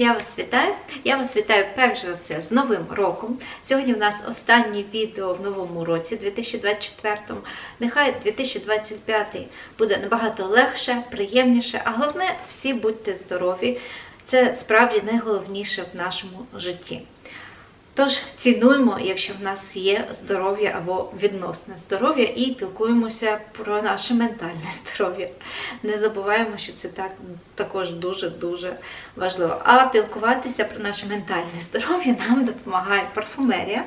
Я вас вітаю. Я вас вітаю перш за все з Новим роком. Сьогодні у нас останнє відео в новому році, 2024. Нехай 2025 буде набагато легше, приємніше, а головне, всі будьте здорові. Це справді найголовніше в нашому житті. Тож цінуємо, якщо в нас є здоров'я або відносне здоров'я, і пілкуємося про наше ментальне здоров'я. Не забуваємо, що це так також дуже-дуже важливо. А пілкуватися про наше ментальне здоров'я нам допомагає парфумерія.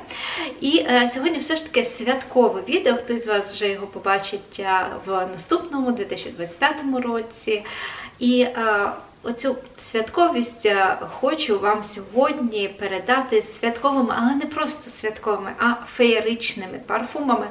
І е, сьогодні все ж таки святкове відео. Хтось з вас вже його побачить е, в наступному 2025 році. І е, Оцю святковість е, хочу вам сьогодні передати святковими, але не просто святковими, а феєричними парфумами.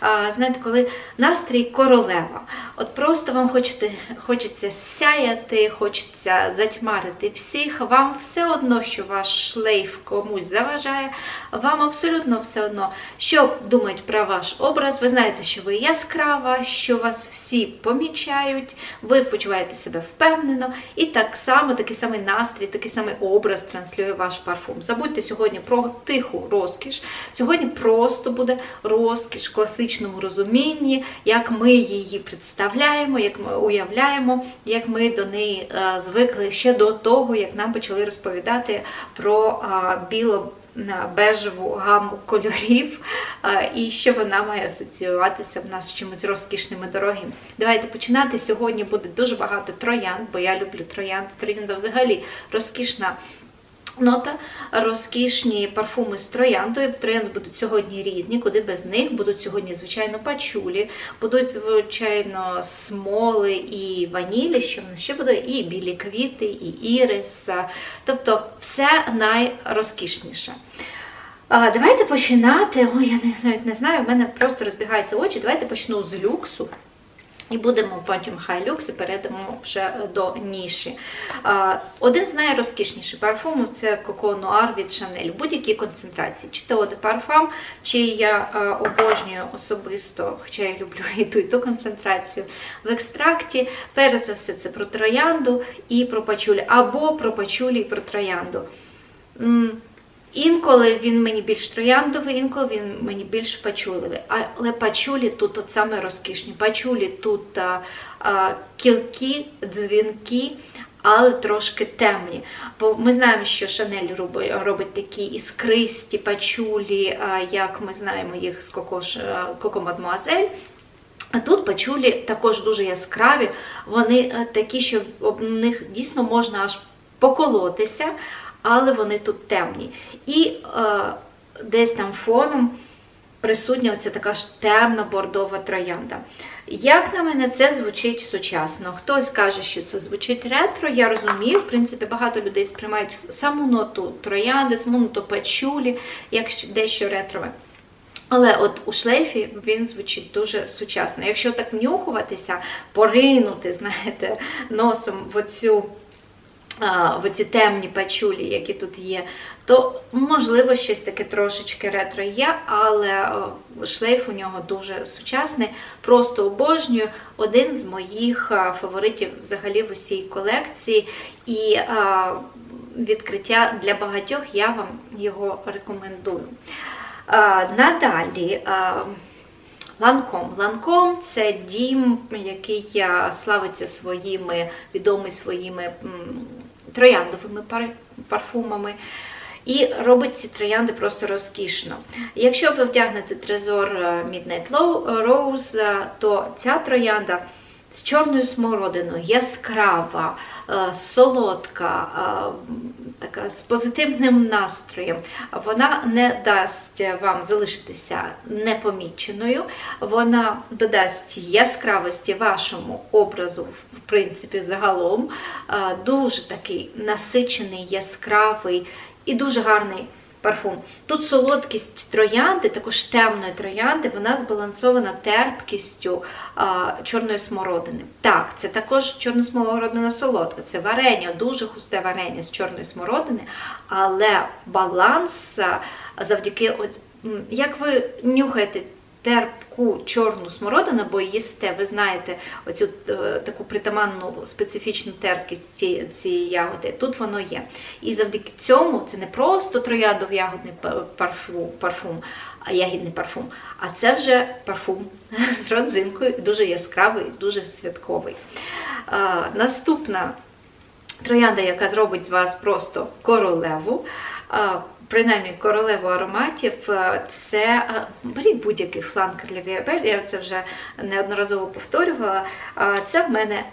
А, Знаєте, коли настрій королева. От просто вам хочете, хочеться сяяти, хочеться затьмарити всіх. Вам все одно, що ваш шлейф комусь заважає, вам абсолютно все одно, що думають про ваш образ. Ви знаєте, що ви яскрава, що вас всі помічають, ви почуваєте себе впевнено. І так само такий самий настрій, такий самий образ транслює ваш парфум. Забудьте сьогодні про тиху розкіш. Сьогодні просто буде розкіш в класичному розумінні, як ми її представляємо, як ми уявляємо, як ми до неї е, звикли ще до того, як нам почали розповідати про біло. Бежеву гаму кольорів, і що вона має асоціюватися в нас з чимось розкішним і дорогим. Давайте починати. Сьогодні буде дуже багато троянд, бо я люблю троянд. Троянда взагалі розкішна нота, розкішні парфуми з трояндою. Троянди будуть сьогодні різні, куди без них. Будуть сьогодні, звичайно, пачулі, будуть, звичайно, смоли і ванілі, що в нас ще буде, і білі квіти, і ірис. Тобто все найрозкішніше. Давайте починати. Ой, я навіть не знаю, в мене просто розбігаються очі. Давайте почну з люксу. І будемо потім хай люкс і перейдемо вже до ніші. Один з найрозкішніших парфумів це Coco Noir від Chanel. Будь-якій концентрації. Чи то де парфум, чи я обожнюю особисто, хоча я люблю і ту, і ту концентрацію в екстракті. Перш за все, це про троянду і про пачулі, або про пачулі і про троянду. Інколи він мені більш трояндовий, інколи він мені більш пачуливий. Але пачулі тут от саме розкішні. Пачулі тут а, а, кілки, дзвінки, але трошки темні. Бо ми знаємо, що Шанель робить, робить такі іскристі пачулі, а, як ми знаємо їх з Коко Мадмуазель. А тут пачулі також дуже яскраві, вони такі, що в них дійсно можна аж поколотися але вони тут темні. І е, десь там фоном присутня оця така ж темна бордова троянда. Як на мене, це звучить сучасно. Хтось каже, що це звучить ретро, я розумію, в принципі, багато людей сприймають саму ноту троянди, саму ноту пачулі, як дещо ретрове. Але от у шлейфі він звучить дуже сучасно. Якщо так внюхуватися, поринути, знаєте, носом в оцю в оці темні пачулі, які тут є, то, можливо, щось таке трошечки ретро є, але шлейф у нього дуже сучасний, просто обожнюю. Один з моїх фаворитів взагалі в усій колекції. І відкриття для багатьох я вам його рекомендую. Надалі. Ланком. Ланком це дім, який славиться своїми відомий своїми трояндовими парфумами. І робить ці троянди просто розкішно. Якщо ви вдягнете трезор Midnight Midnight Rose, е, то ця троянда з чорною смородиною, яскрава, е, солодка, така з позитивним настроєм, вона не дасть вам залишитися непоміченою, вона додасть яскравості вашому образу, в принципі, загалом. Дуже такий насичений, яскравий і дуже гарний парфум. Тут солодкість троянди, також темної троянди, вона збалансована терпкістю а, чорної смородини. Так, це також чорна смородина солодка, це варення, дуже густе варення з чорної смородини, але баланс завдяки, як ви нюхаєте терпку чорну смородину, бо їсте, ви знаєте, оцю е, таку притаманну специфічну терпкість цієї, ягоди. Тут воно є. І завдяки цьому це не просто троядов-ягодний парфум, парфум, а ягідний парфум, а це вже парфум з родзинкою, дуже яскравий, дуже святковий. Наступна троянда, яка зробить з вас просто королеву. Принаймні королеву ароматів, це а, беріть будь-який фланг для Віабель, я це вже неодноразово повторювала. Це в мене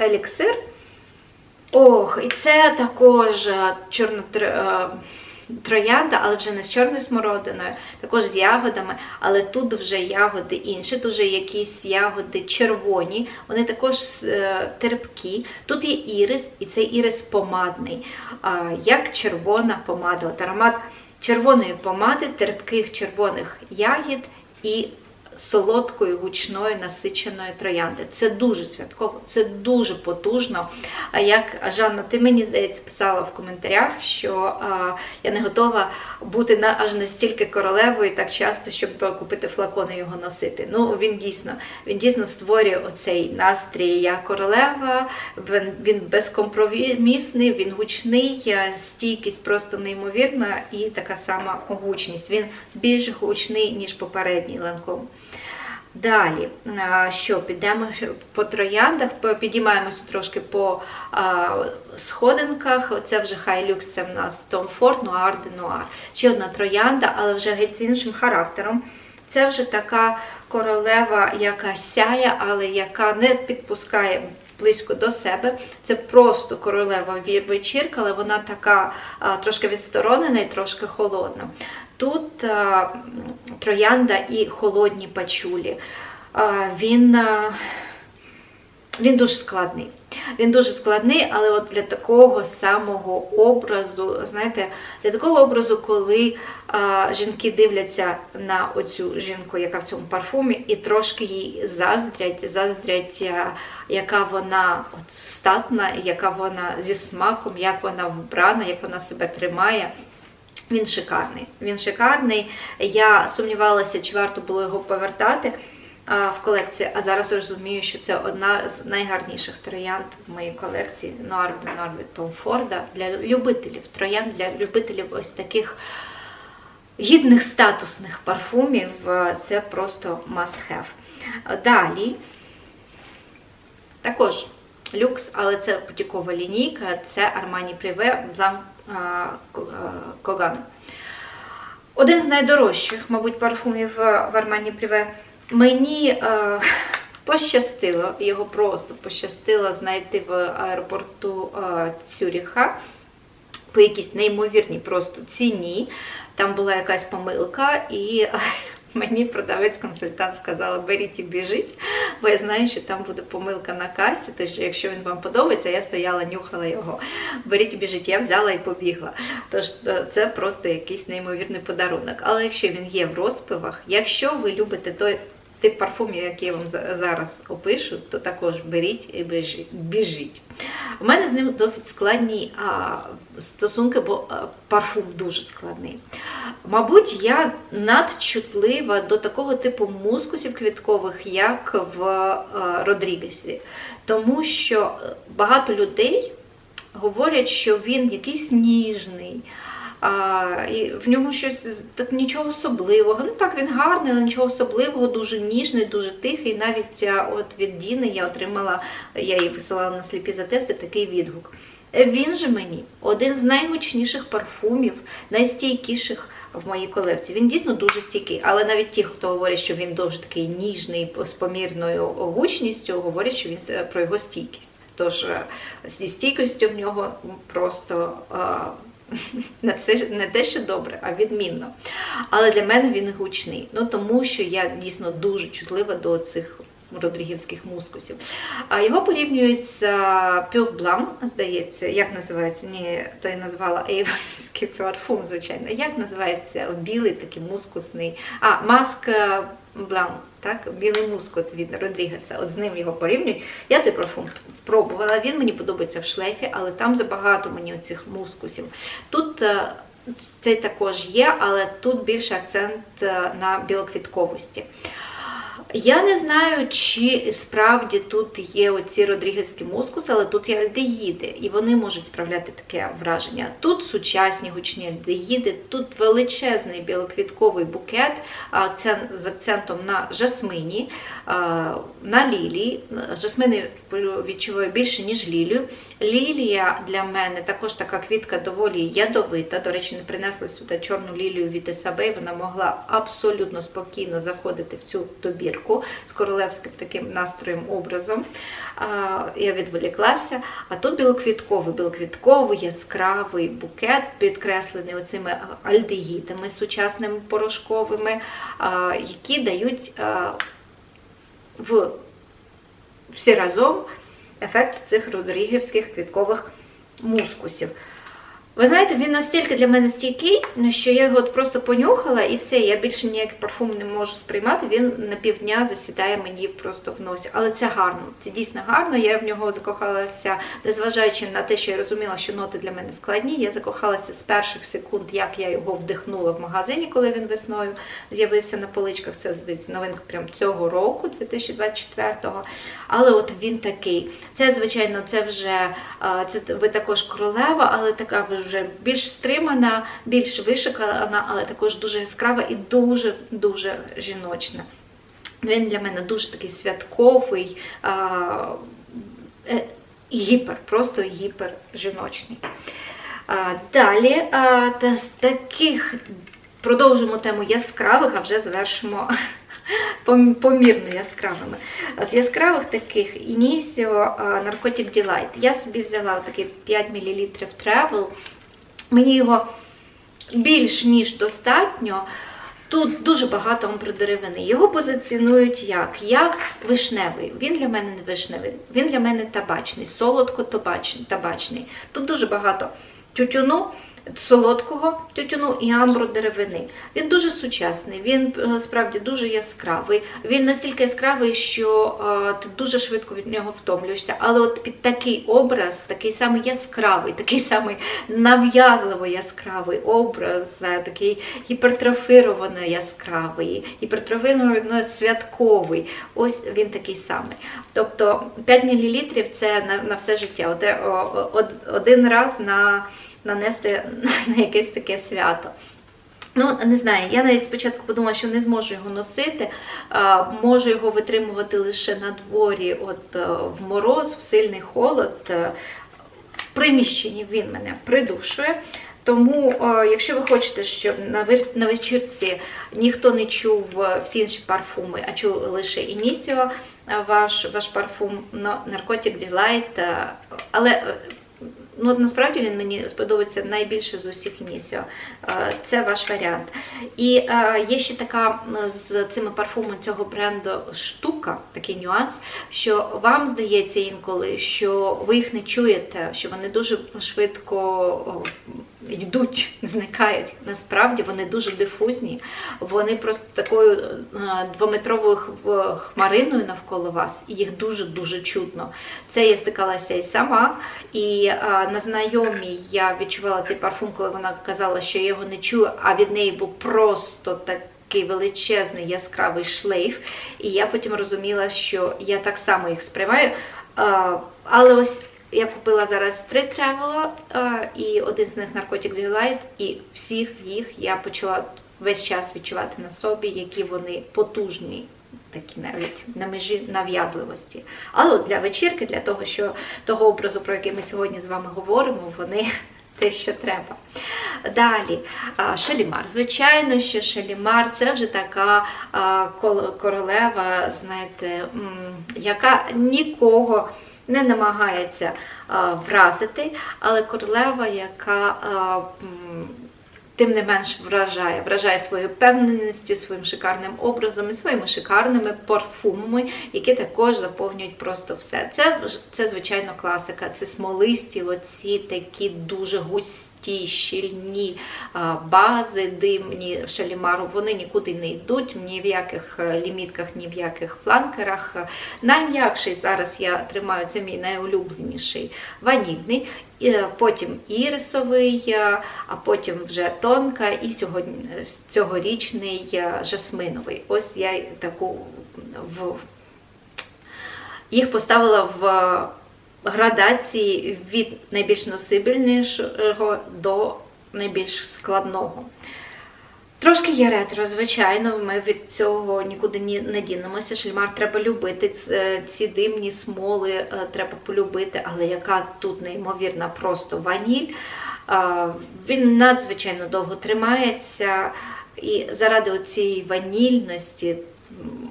еліксир. Ох, і це також а, чорно троянда, але вже не з чорною смородиною, також з ягодами, але тут вже ягоди інші, тут вже якісь ягоди червоні, вони також е, терпкі. Тут є ірис, і цей ірис помадний, як червона помада. От аромат червоної помади, терпких червоних ягід і солодкої, гучної, насиченої троянди. Це дуже святково, це дуже потужно. А як Жанна, ти мені здається писала в коментарях, що а, я не готова бути на аж настільки королевою так часто, щоб купити флакон і його носити. Ну він дійсно він дійсно створює оцей настрій. Я королева, він, він безкомпромісний, він гучний, стійкість просто неймовірна і така сама гучність. Він більш гучний, ніж попередній ланком. Далі, що підемо по трояндах, підіймаємося трошки по а, сходинках. Це вже хай люкс, це в нас Tom Ford Noir de Noir. Ще одна троянда, але вже геть з іншим характером. Це вже така королева, яка сяє, але яка не підпускає близько до себе. Це просто королева вечірка, але вона така а, трошки відсторонена і трошки холодна. Тут а, троянда і холодні пачулі. А, Він, а, він дуже складний. Він дуже складний, але от для такого самого образу, знаєте, для такого образу, коли а, жінки дивляться на оцю жінку, яка в цьому парфумі, і трошки їй заздрять, заздрять, а, яка вона от, статна, яка вона зі смаком, як вона вбрана, як вона себе тримає. Він шикарний. Він шикарний. Я сумнівалася, чи варто було його повертати в колекцію, а зараз розумію, що це одна з найгарніших троянд в моїй колекції Noir від Tom Ford для любителів троянд, для любителів ось таких гідних статусних парфумів. е, Це просто must have. Далі. Також люкс, але це потікова лінійка, це Armani Privé Blanc Коган. Один з найдорожчих, мабуть, парфумів е, в Армані Пріве. Мені е, пощастило, його просто пощастило знайти в аеропорту е, Цюріха по якійсь неймовірній просто ціні. Там була якась помилка, і мені продавець-консультант сказала, беріть і біжіть, бо я знаю, що там буде помилка на касі, тож якщо він вам подобається, я стояла, нюхала його. Беріть і біжіть, я взяла і побігла. Тож е, це просто якийсь неймовірний подарунок. Але якщо він є в розпивах, якщо ви любите той тип парфумів, який я вам зараз опишу, то також беріть і біжіть. У мене з ним досить складні стосунки, бо парфум дуже складний. Мабуть, я надчутлива до такого типу мускусів квіткових, як в Родрігесі. Тому що е, багато людей говорять, що він якийсь ніжний. А, і в ньому щось так нічого особливого. Ну так, він гарний, але нічого особливого, дуже ніжний, дуже тихий. Навіть от від Діни я отримала, я їй висилала на сліпі затести такий відгук. Е, Він же мені один з найгучніших парфумів, найстійкіших в моїй колекції. Він дійсно дуже стійкий, але навіть ті, хто говорять, що він дуже такий ніжний з помірною гучністю, говорять, що він е, про його стійкість. Тож е, зі стійкістю в нього просто е, не, все, не те, що добре, а відмінно. Але для мене він гучний. Ну тому що я дійсно дуже чутлива до цих родрігівських мускусів. Його порівнюють з Blanc, здається, як називається? Ні, то я назвала Avonський парфум, звичайно. Як називається білий такий мускусний. А, Маск Блан, так, білий мускус від Родрігеса. От з ним його порівнюють. Я той парфум пробувала. Він мені подобається в шлейфі, але там забагато мені цих мускусів. Тут е, цей також є, але тут більше акцент е, на білоквітковості. Я не знаю, чи справді тут є оці родрігівські мускуси, але тут є альдеїди, і вони можуть справляти таке враження. Тут сучасні гучні альдеїди, тут величезний білоквітковий букет з акцентом на жасмині, на лілії. Жасмини відчуваю більше, ніж лілію. Лілія для мене також така квітка доволі ядовита. До речі, не принесла сюди чорну лілію від Ісабей. Вона могла абсолютно спокійно заходити в цю добірку з королевським таким настроєм, образом. Я відволіклася. А тут білоквітковий, білоквітковий, яскравий букет, підкреслений оцими альдегідами сучасними порошковими, які дають в всі разом ефект цих родрігівських квіткових мускусів. Ви знаєте, він настільки для мене стійкий, що я його просто понюхала і все, я більше ніякий парфум не можу сприймати. Він на півдня засідає мені просто в носі. Але це гарно, це дійсно гарно. Я в нього закохалася, незважаючи на те, що я розуміла, що ноти для мене складні. Я закохалася з перших секунд, як я його вдихнула в магазині, коли він весною з'явився на поличках. Це здається новинка прям цього року, 2024-го. Але от він такий. Це, звичайно, це вже це ви також королева, але така ви вже більш стримана, більш вишикана, але також дуже яскрава і дуже-дуже жіночна. Він для мене дуже такий святковий, а, е, гіпер, просто гіпер жіночний. А, Далі а, та з таких продовжимо тему яскравих, а вже завершимо помірно яскравими. З яскравих таких Інісіо Narcotic Delight. Я собі взяла такий 5 мл Travel. Мені його більш ніж достатньо. Тут дуже багато амбродеревини. Його позиціонують як? Як вишневий. Він для мене не вишневий, він для мене табачний, солодко-табачний. Тут дуже багато тютюну, солодкого тютюну і амбродеревини. Він дуже сучасний, він е, справді дуже яскравий. Він настільки яскравий, що е, ти дуже швидко від нього втомлюєшся. Але от під такий образ, такий самий яскравий, такий самий нав'язливо яскравий образ, е, такий гіпертрофіровано яскравий, гіпертрофіровано святковий. Ось він такий самий. Тобто 5 мл це на, на все життя. От, один раз на нанести на якесь таке свято. Ну, не знаю, я навіть спочатку подумала, що не зможу його носити, можу його витримувати лише на дворі, от е, в мороз, в сильний холод. Е, В приміщенні він мене придушує. Тому, е, якщо ви хочете, щоб на вечірці ніхто не чув всі інші парфуми, а чув лише Інісіо, ваш, ваш парфум Narcotic Delight, але Ну, насправді він мені сподобається найбільше з усіх Нісіо. Е, Це ваш варіант. І е, є ще така з цими парфумами цього бренду штука, такий нюанс, що вам здається інколи, що ви їх не чуєте, що вони дуже швидко йдуть, зникають. Насправді вони дуже дифузні, вони просто такою е, двометровою хмариною навколо вас, і їх дуже-дуже чутно. Це я стикалася і сама. І на знайомій я відчувала цей парфум, коли вона казала, що я його не чую, а від неї був просто такий величезний яскравий шлейф. І я потім розуміла, що я так само їх сприймаю. Але ось я купила зараз три тревела, і один з них Narcotic Delight, і всіх їх я почала весь час відчувати на собі, які вони потужні такі навіть на межі нав'язливості. Але от для вечірки, для того, що того образу, про який ми сьогодні з вами говоримо, вони те, що треба. Далі, шалімар. Звичайно, що шалімар це вже така королева, знаєте, яка нікого не намагається вразити, але королева, яка тим не менш вражає, вражає своєю впевненістю, своїм шикарним образом і своїми шикарними парфумами, які також заповнюють просто все. Це, це звичайно, класика. Це смолисті, оці такі дуже густі. Густі, щільні бази, димні шалімару, вони нікуди не йдуть, ні в яких е, лімітках, ні в яких фланкерах. Найм'якший зараз я тримаю, це мій найулюбленіший ванільний. Е, Потім ірисовий, е, а потім вже тонка, і сьогодні цьогорічний жасминовий. Ось я таку в їх поставила в градації від найбільш носибельнішого до найбільш складного. Трошки є ретро, звичайно, ми від цього нікуди ні- не дінемося. Шельмар треба любити. Ці димні смоли е, треба полюбити, але яка тут неймовірна просто ваніль. Е, Він надзвичайно довго тримається, і заради цієї ванільності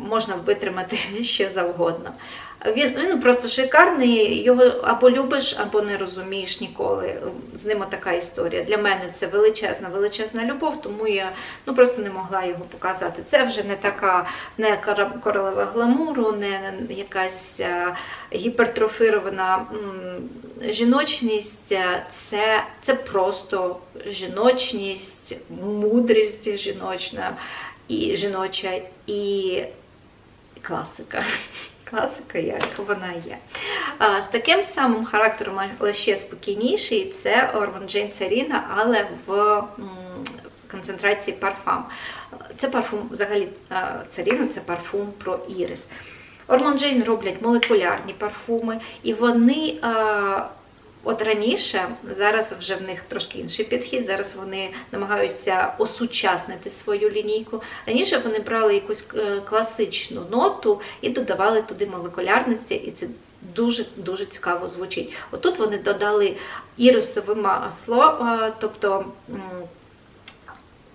можна витримати що завгодно. Він, він просто шикарний, його або любиш, або не розумієш ніколи. З ним така історія. Для мене це величезна, величезна любов, тому я ну, просто не могла його показати. Це вже не така не королева гламуру, не якась а, гіпертрофірована жіночність. Це, це просто жіночність, мудрість жіночна і жіноча, і класика. Класика, як вона є. З таким самим характером, але ще спокійніший, це Орман Джейн Царіна, але в концентрації парфам. Це парфум, взагалі, Царіна це парфум про ірис. Орман Джейн роблять молекулярні парфуми, і вони от раніше, зараз вже в них трошки інший підхід. Зараз вони намагаються осучаснити свою лінійку. Раніше вони брали якусь е, класичну ноту і додавали туди молекулярності, і це дуже дуже цікаво звучить. Отут вони додали ірисове масло, тобто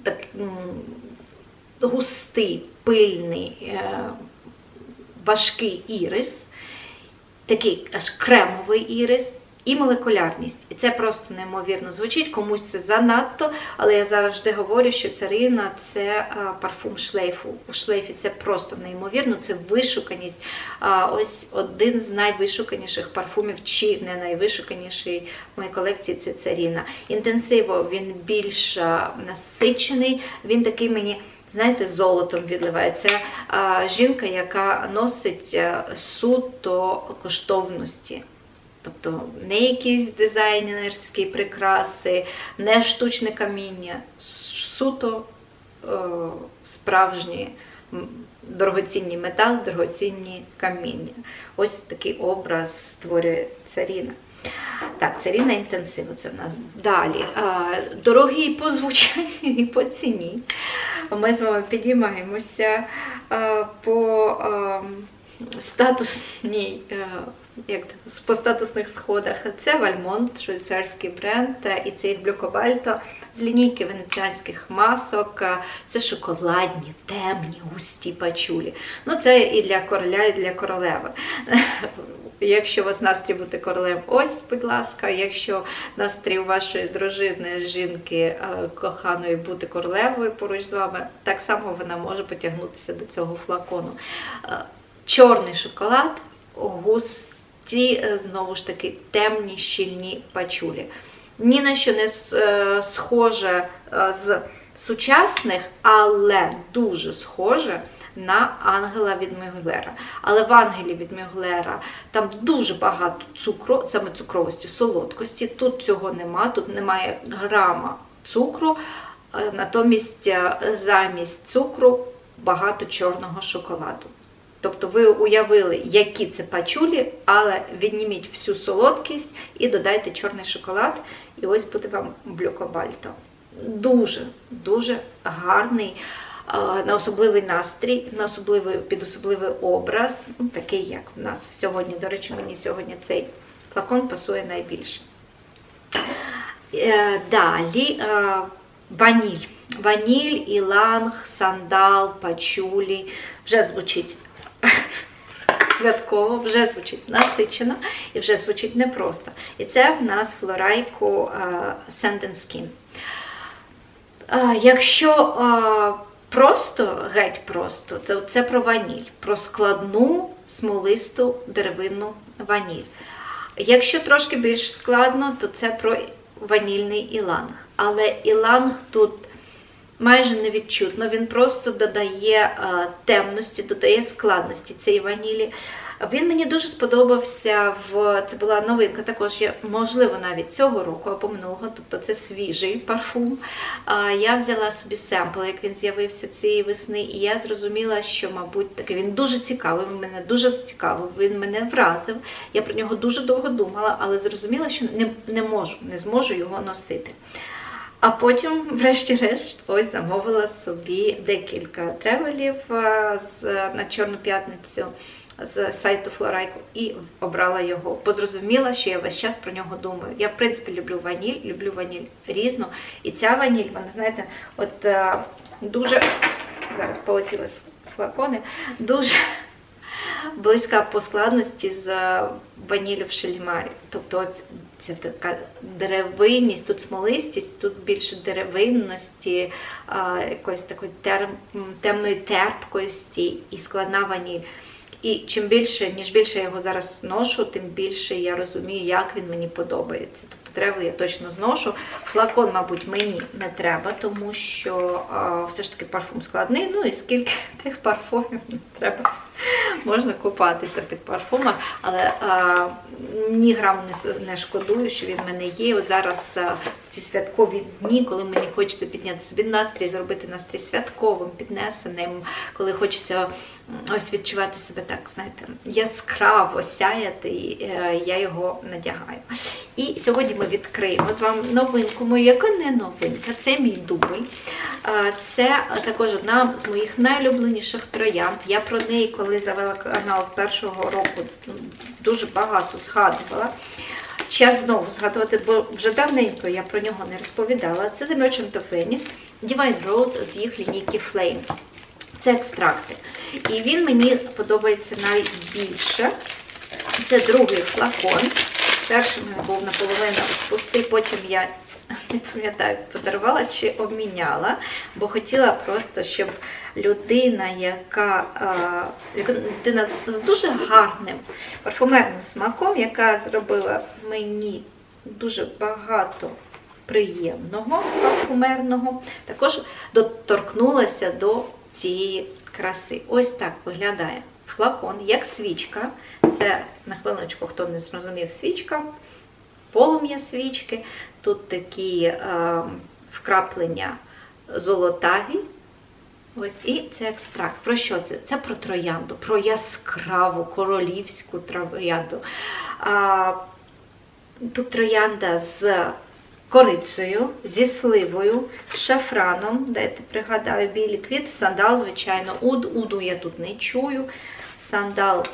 так, густий, пильний, е, важкий ірис, такий аж кремовий ірис. І молекулярність. І це просто неймовірно звучить. Комусь це занадто, але я завжди говорю, що царина це а, парфум шлейфу. У шлейфі це просто неймовірно, це вишуканість. Ось один з найвишуканіших парфумів, чи не найвишуканіший в моїй колекції це царіна. Інтенсиво він більш насичений, він такий мені. Знаєте, золотом відливає. Це а, жінка, яка носить суто коштовності. Тобто не якісь дизайнерські прикраси, не штучне каміння, суто е, справжні дорогоцінні метали, дорогоцінні каміння. Ось такий образ створює царіна. Так, царіна інтенсиву це в нас. Далі. Е, дорогі по звучанню і по ціні. Ми з вами підіймаємося е, по е, статусній. Е, як по статусних сходах. Це Вальмонт, швейцарський бренд, і це їх блюкобальто з лінійки венеціанських масок. Це шоколадні, темні, густі пачулі. Ну, це і для короля, і для королеви. Якщо у вас настрій бути королем, ось, будь ласка, якщо настрій вашої дружини, жінки е, коханої бути королевою поруч з вами, так само вона може потягнутися до цього флакону. Е, Чорний шоколад, густі, е, знову ж таки, темні щільні пачулі. Ні на що не е, схоже е, з сучасних, але дуже схоже на ангела від Мюглера. Але в ангелі від Мюглера там дуже багато цукру, саме цукровості, солодкості. Тут цього нема, тут немає грама цукру, натомість замість цукру багато чорного шоколаду. Тобто ви уявили, які це пачулі, але відніміть всю солодкість і додайте чорний шоколад, і ось буде вам блюкобальто. Дуже, дуже гарний, на особливий настрій, на особливий, під особливий образ, ну, такий, як в нас сьогодні. До речі, мені сьогодні цей флакон пасує найбільше. Е, Далі е, ваніль. Ваніль, іланг, сандал, пачулі. Вже звучить святково, вже звучить насичено і вже звучить непросто. І це в нас флорайку Sand Skin. Е, Якщо е, просто, геть просто, то це про ваніль, про складну смолисту деревинну ваніль. Якщо трошки більш складно, то це про ванільний іланг. Але іланг тут майже невідчутно. Він просто додає е, темності, додає складності цієї ванілі. Він мені дуже сподобався в це була новинка, також можливо, навіть цього року або минулого, тобто це свіжий парфум. Я взяла собі семпл, як він з'явився цієї весни, і я зрозуміла, що, мабуть, таки він дуже цікавий. Він мене дуже зацікавив, він мене вразив. Я про нього дуже довго думала, але зрозуміла, що не, не можу, не зможу його носити. А потім, врешті-решт, ось замовила собі декілька тревелів з, на Чорну п'ятницю з сайту Флорайку і обрала його. Бо зрозуміла, що я весь час про нього думаю. Я, в принципі, люблю ваніль, люблю ваніль різну. І ця ваніль, вона, знаєте, от е, дуже зараз полетіли флакони, дуже близька по складності з е, ванілю в шельмарі. Тобто це така деревинність, тут смолистість, тут більше деревинності, якоїсь такої терм, темної терпкості і складна ваніль. І чим більше, ніж більше я його зараз ношу, тим більше я розумію, як він мені подобається. Тобто тревел я точно зношу. Флакон, мабуть, мені не треба, тому що а, все ж таки парфум складний. Ну і скільки тих парфумів не треба. Можна купатися в тих парфумах, але а, ні грам не, не шкодую, що він в мене є. От зараз а, ці святкові дні, коли мені хочеться підняти собі настрій, зробити настрій святковим, піднесеним, коли хочеться ось відчувати себе так, знаєте, яскраво сяяти, і, е, я його надягаю. І сьогодні ми відкриємо з вами новинку мою, яка не новинка, це мій дубль. Це також одна з моїх найулюбленіших троянд. Я про неї, коли завела канал першого року, дуже багато згадувала. Час знову згадувати, бо вже давненько я про нього не розповідала. Це The Merchant of Venice, Divine Rose з їх лінійки Flame. Це екстракти. І він мені подобається найбільше. Це другий флакон. Перший мене був наполовину пустий, потім я не пам'ятаю, подарувала чи обміняла, бо хотіла просто, щоб людина, яка людина з дуже гарним парфумерним смаком, яка зробила мені дуже багато приємного парфумерного, також доторкнулася до цієї краси. Ось так виглядає флакон, як свічка. Це, на хвилиночку, хто не зрозумів, свічка, полум'я свічки. Тут такі е, вкраплення золотаві. Ось, І це екстракт. Про що це? Це про троянду, про яскраву королівську троянду. А, Тут троянда з корицею, зі сливою, з шафраном, дайте пригадаю, білі квіти, сандал, звичайно, уд. Уду я тут не чую. Сандал,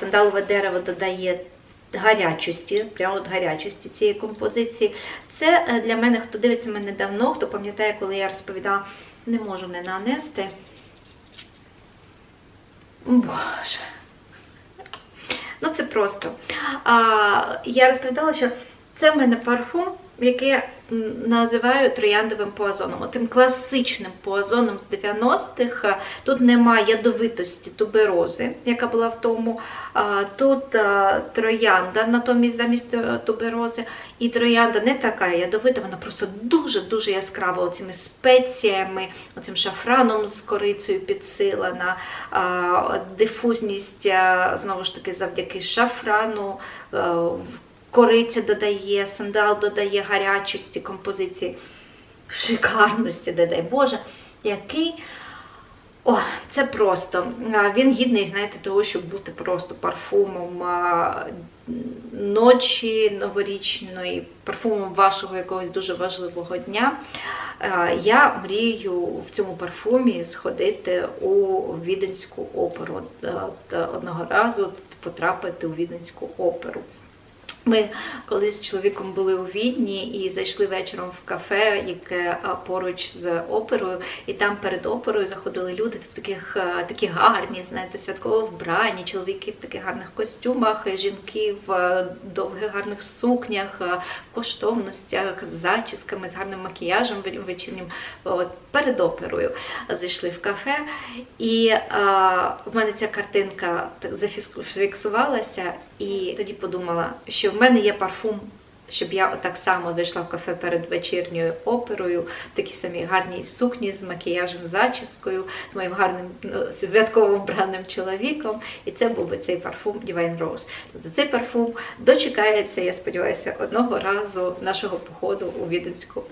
Сандалове дерево додає гарячості, прямо от гарячості цієї композиції. Це е, для мене, хто дивиться мене давно, хто пам'ятає, коли я розповідала, не можу не нанести. Боже. Ну, це просто. А, Я розповідала, що це в мене парфум, який називаю трояндовим поазоном. Тим класичним поазоном з 90-х. Тут немає ядовитості туберози, яка була в тому. Тут троянда, натомість замість е, туберози. І троянда не така ядовита, вона просто дуже-дуже яскрава оцими спеціями, оцим шафраном з корицею підсилена, дифузність, знову ж таки, завдяки шафрану. Кориця додає, сандал додає гарячості композиції, шикарності додає. Боже, який. О, це просто. Він гідний, знаєте, того, щоб бути просто парфумом ночі новорічної, парфумом вашого якогось дуже важливого дня. Я мрію в цьому парфумі сходити у Віденську оперу. Одного разу потрапити у Віденську оперу. Ми колись з чоловіком були у Відні і зайшли вечором в кафе, яке поруч з оперою, і там перед оперою заходили люди в таких такі гарні, знаєте, святково вбрані, чоловіки в таких гарних костюмах, жінки в довгих гарних сукнях, в коштовностях, з зачісками, з гарним макіяжем вечірнім. От, Перед оперою зайшли в кафе, і а, в мене ця картинка так зафіксувалася, і тоді подумала, що в мене є парфум щоб я отак само зайшла в кафе перед вечірньою оперою, в такій самій гарній сукні з макіяжем, зачіскою, з моїм гарним ну, святково вбраним чоловіком. І це був би цей парфум Divine Rose. Тобто цей парфум дочекається, я сподіваюся, одного разу нашого походу у Віденську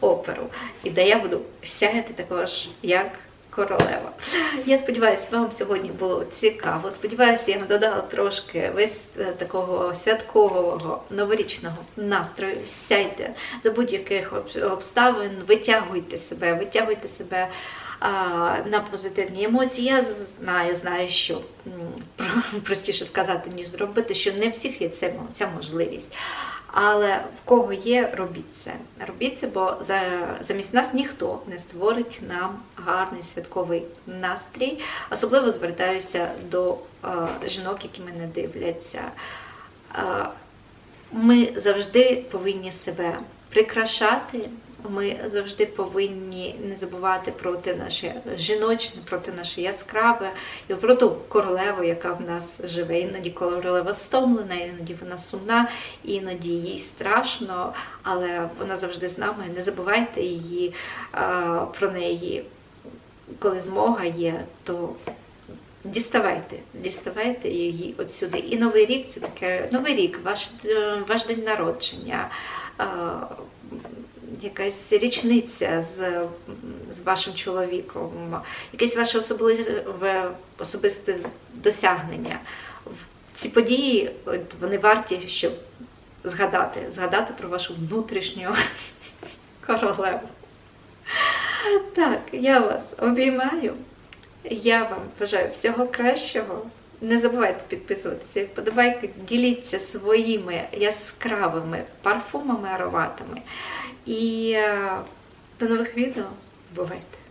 оперу. І де я буду сяяти також як королева. Я сподіваюся, вам сьогодні було цікаво. Сподіваюся, я вам додала трошки весь такого святкового новорічного настрою. Сяйте за будь-яких обставин, витягуйте себе, витягуйте себе на позитивні емоції. Я знаю, знаю, що про- простіше сказати, ніж зробити, що не всіх є ця можливість. Але в кого є, робіть це. Робіть це, бо за, замість нас ніхто не створить нам гарний святковий настрій. Особливо звертаюся до е, жінок, які мене дивляться. Е, ми завжди повинні себе прикрашати. Ми завжди повинні не забувати про те наше жіночне, про те наше яскраве, і про ту королеву, яка в нас живе. Іноді королева стомлена, іноді вона сумна, іноді їй страшно, але вона завжди з нами. Не забувайте її про неї. Коли змога є, то діставайте, діставайте її от сюди. І новий рік це таке новий рік, ваш, е, ваш день народження. Якась річниця з, з вашим чоловіком, якесь ваше особливе особисте досягнення. Ці події вони варті, щоб згадати, згадати про вашу внутрішню королеву. Так, я вас обіймаю. Я вам бажаю всього кращого. Не забувайте підписуватися, вподобайки, діліться своїми яскравими парфумами, ароматами. І е, до нових відео. Бувайте!